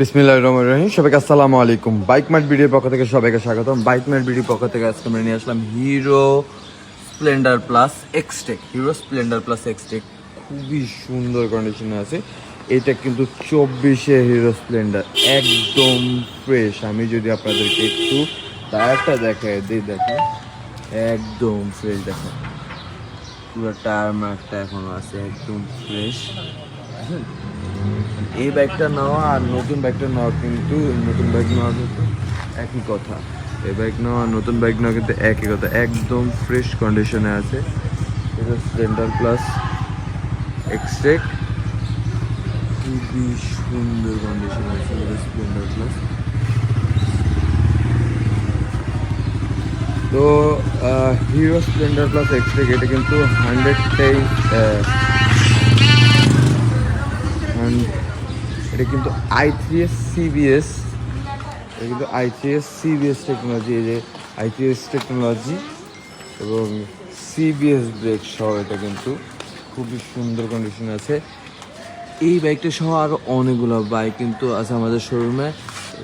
বিসমিল্লাহ রহমান রহিম। সবাইকে আসসালামু আলাইকুম। বাইক মার্ট ভিডিওর পক্ষ থেকে সবাইকে স্বাগতম। বাইক মার্ট ভিডিওর পক্ষ থেকে আজকে আমরা নিয়ে আসলাম Hero Splendor Plus Xtec. Hero Splendor Plus Xtec খুবই সুন্দর কন্ডিশনে আছে। এটা কিন্তু চব্বিশে হিরো স্প্লেন্ডার। একদম ফ্রেশ আমি যদি আপনাদেরকে একটু টায়ারটা দেখায় দিই দেখেন। একদম ফ্রেশ দেখেন। পুরো টায়ার মার্কটা এখনও আছে, একদম ফ্রেশ এই বাইকটা নেওয়া আর নতুন বাইকটা নেওয়া কিন্তু, নতুন বাইক নেওয়া কিন্তু একই কথা। এই বাইক নেওয়া নতুন বাইক নেওয়া কিন্তু একই কথা। একদম ফ্রেশ কন্ডিশনে আছে। এটা স্প্লেন্ডার প্লাস এক্সটেক খুবই সুন্দর কন্ডিশনে আছে। এটা স্প্লেন্ডার প্লাস তো হিরো স্প্লেন্ডার প্লাস এক্সটেক এটা কিন্তু হান্ড্রেড এটা কিন্তু আই থ্রি এস সিবিএস এটা কিন্তু I three S CBS technology এই যে আই থ্রি এস টেকনোলজি এবং সিবিএস ব্রেক সহ এটা কিন্তু খুবই সুন্দর কন্ডিশন আছে। এই বাইকটা সহ আরও অনেকগুলো বাইক কিন্তু আছে আমাদের শোরুমে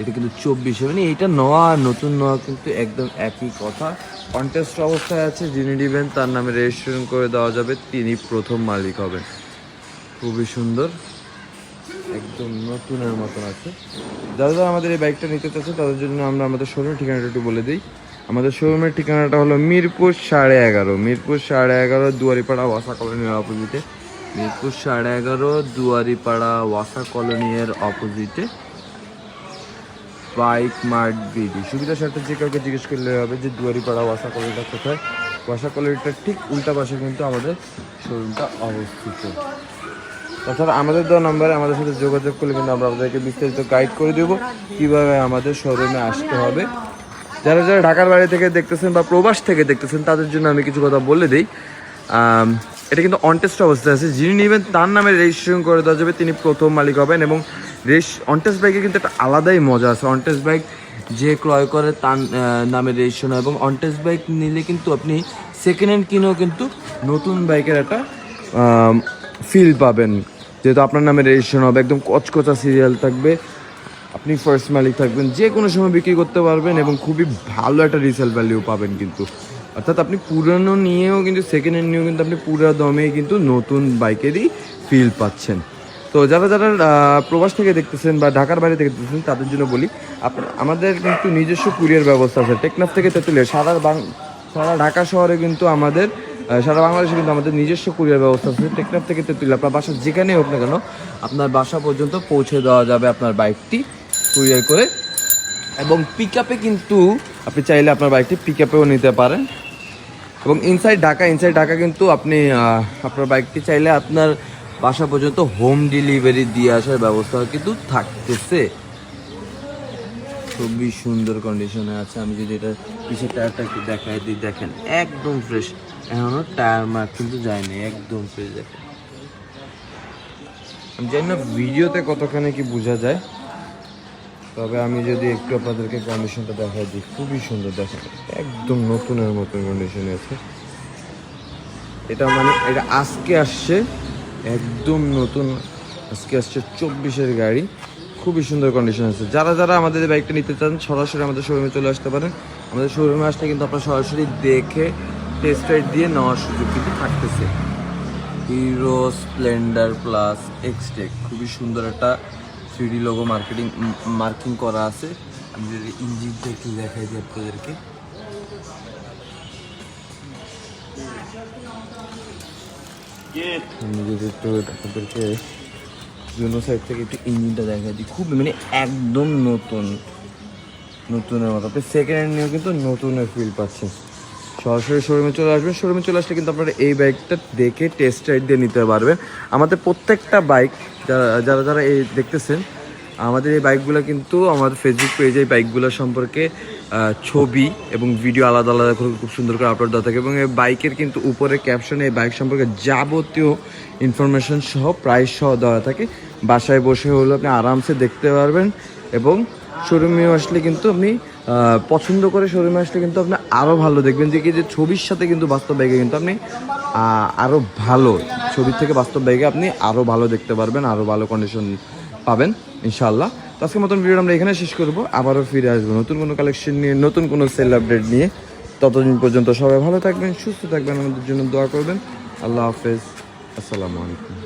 এটা কিন্তু চব্বিশে মানে এটা নেওয়া আর নতুন নেওয়া কিন্তু একদম একই কথা। কন্টেস্ট অবস্থায় আছে, যিনি নেবেন তার নামে রেজিস্ট্রেশন করে দেওয়া যাবে তিনি প্রথম মালিক হবেন। খুবই সুন্দর। একদম নতুনের মতন আছে। যারা যারা আমাদের এই বাইকটা নিতে চাচ্ছে, তাদের জন্য আমরা আমাদের শোরুমের ঠিকানাটা একটু বলে দিই। আমাদের শোরুমের ঠিকানাটা হলো মিরপুর সাড়ে এগারো। মিরপুর সাড়ে এগারো, দুয়ারিপাড়া ওয়াসা কলোনির অপোজিটে মিরপুর সাড়ে এগারো, দুয়ারিপাড়া ওয়াসা কলোনির অপোজিটে বাইক মার্ট বিডি সুবিধা সাথে যে কাউকে জিজ্ঞেস করলে হবে যে দুয়ারিপাড়া ওয়াসা কলোনিটা কোথায়? ওয়াসা কলোনিটার ঠিক উল্টা পাশে কিন্তু আমাদের শোরুমটা অবস্থিত। তাছাড়া আমাদের দেওয়া নাম্বারে আমাদের সাথে যোগাযোগ করলে কিন্তু আমরা আপনাদেরকে বিস্তারিত গাইড করে দেবো কীভাবে আমাদের শোরুমে আসতে হবে। যারা যারা ঢাকার বাইরে থেকে দেখতেছেন বা প্রবাস থেকে দেখতেছেন, তাদের জন্য আমি কিছু কথা বলে দিই। এটা কিন্তু অনটেস্ট অবস্থায় আছে। যিনি নেবেন, তার নামে রেজিস্ট্রেশন করে দেওয়া যাবে। তিনি প্রথম মালিক হবেন এবং রেস অনটেস্ট বাইকে কিন্তু একটা আলাদাই মজা আছে। অনটেস্ট বাইক যে ক্রয় করে, তার নামে রেজিস্ট্রেশন হয় এবং অনটেস্ট বাইক নিলে কিন্তু আপনি সেকেন্ড হ্যান্ড কিনেও কিন্তু নতুন বাইকের একটা ফিল পাবেন। যেহেতু আপনার নামে রেজিস্ট্রেশন হবে, একদম কচকচা সিরিয়াল থাকবে। আপনি ফার্স্ট মালিক থাকবেন, যে কোনো সময় বিক্রি করতে পারবেন এবং খুবই ভালো একটা রিসেল ভ্যালিউ পাবেন কিন্তু। অর্থাৎ আপনি পুরনো নিয়েও কিন্তু সেকেন্ড হ্যান্ড নিয়েও কিন্তু আপনি পুরো দমে কিন্তু নতুন বাইকেরই ফিল পাচ্ছেন। তো যারা যারা প্রবাস থেকে দেখতেছেন বা ঢাকার বাইরে থেকে দেখতেছেন, তাদের জন্য বলি আমাদের কিন্তু নিজস্ব কুরিয়ার ব্যবস্থা আছে। টেকনাফ থেকে তেঁতুলিয়া সারা বাং সারা ঢাকা শহরে কিন্তু আমাদের সারা বাংলাদেশে কিন্তু আমাদের নিজস্ব কুরিয়ার ব্যবস্থা আছে। টেকনাফ থেকে তেঁতুলিয়া, আপনার বাসা যেখানে হোক না কেন, আপনার বাসা পর্যন্ত পৌঁছে দেওয়া যাবে আপনার বাইকটি কুরিয়ার করে। এবং পিক কিন্তু আপনি চাইলে আপনার বাইকটি পিক নিতে পারেন। এবং ইনসাইড ঢাকা ইনসাইড ঢাকা কিন্তু আপনি আপনার বাইকটি চাইলে আপনার বাসা পর্যন্ত হোম ডেলিভারি দিয়ে আসার ব্যবস্থা কিন্তু থাকতেছে। খুবই সুন্দর কন্ডিশনে আছে। আমি যদি এটা পিছের টায়ারটা একটু দেখাই দিই, দেখেন, একদম ফ্রেশ এখনও টায়ার মার্ক কিন্তু যায়নি, একদম ফ্রেশ দেখেন আমি জানি না ভিডিওতে কতখানি কি বোঝা যায়, তবে আমি যদি একটু আপনাদেরকে কন্ডিশনটা দেখাই দিই, খুবই সুন্দর দেখেন, একদম নতুনের মতন কন্ডিশনে আছে। এটা মানে এটা আজকে আসছে, একদম নতুন, আজকে আসছে চব্বিশের গাড়ি, খুবই সুন্দর কন্ডিশন আছে। যারা যারা আমাদের বাইকটা নিতে চান, সরাসরি আমাদের শোরুমে চলে আসতে পারেন। আমাদের শোরুমে আসলে কিন্তু আপনারা সরাসরি দেখে টেস্ট রাইড দিয়ে নেওয়ার সুযোগ কিন্তু থাকতেছে। হিরো স্প্লেন্ডার প্লাস এক্সটেক খুবই সুন্দর একটা থ্রিডি লোগো মার্কেটিং মার্কিং করা আছে। আমি যদি ইঞ্জিনটা একটু দেখাই দিই আপনাদেরকে। আমি যদি একটু আপনাদেরকে জন্য সাইড থেকে একটু ইঞ্জিনটা দেখাই দিই। খুব মানে একদম নতুন, নতুনের মতো। আপনি সেকেন্ড হ্যান্ড নিয়েও কিন্তু নতুনের ফিল পাচ্ছেন। সরাসরি শোরুমে চলে আসবেন। শোরুমে চলে আসলে কিন্তু আপনারা এই বাইকটা দেখে টেস্ট রাইড দিয়ে নিতে পারবেন। আমাদের প্রত্যেকটা বাইক যারা যারা যারা এই দেখতেছেন, আমাদের এই বাইকগুলো কিন্তু আমাদের ফেসবুক পেজে এই বাইকগুলো সম্পর্কে ছবি এবং ভিডিও আলাদা আলাদা করে খুব সুন্দর করে আপলোড দেওয়া থাকে এবং এই বাইকের কিন্তু উপরে ক্যাপশনে এই বাইক সম্পর্কে যাবতীয় ইনফরমেশন সহ প্রাইস সহ দেওয়া থাকে। বাসায় বসে হলো আপনি আরামসে দেখতে পারবেন এবং শোরুমে আসলে কিন্তু আপনি পছন্দ করে শোরুমে আসলে কিন্তু আপনি আরও ভালো দেখবেন যে কি যে ছবির সাথে কিন্তু বাস্তব বাইকে কিন্তু আপনি আরও ভালো ছবির থেকে বাস্তব বাইকে আপনি আরও ভালো দেখতে পারবেন আরও ভালো কন্ডিশন পাবেন ইনশাল্লাহ তো আজকের মতন ভিডিও আমরা এখানে শেষ করব। আবারও ফিরে আসব নতুন কোনো কালেকশন নিয়ে, নতুন কোনো সেল আপডেট নিয়ে। ততদিন পর্যন্ত সবাই ভালো থাকবেন, সুস্থ থাকবেন, আমাদের জন্য দোয়া করবেন। আল্লাহ হাফেজ। আসসালামু আলাইকুম।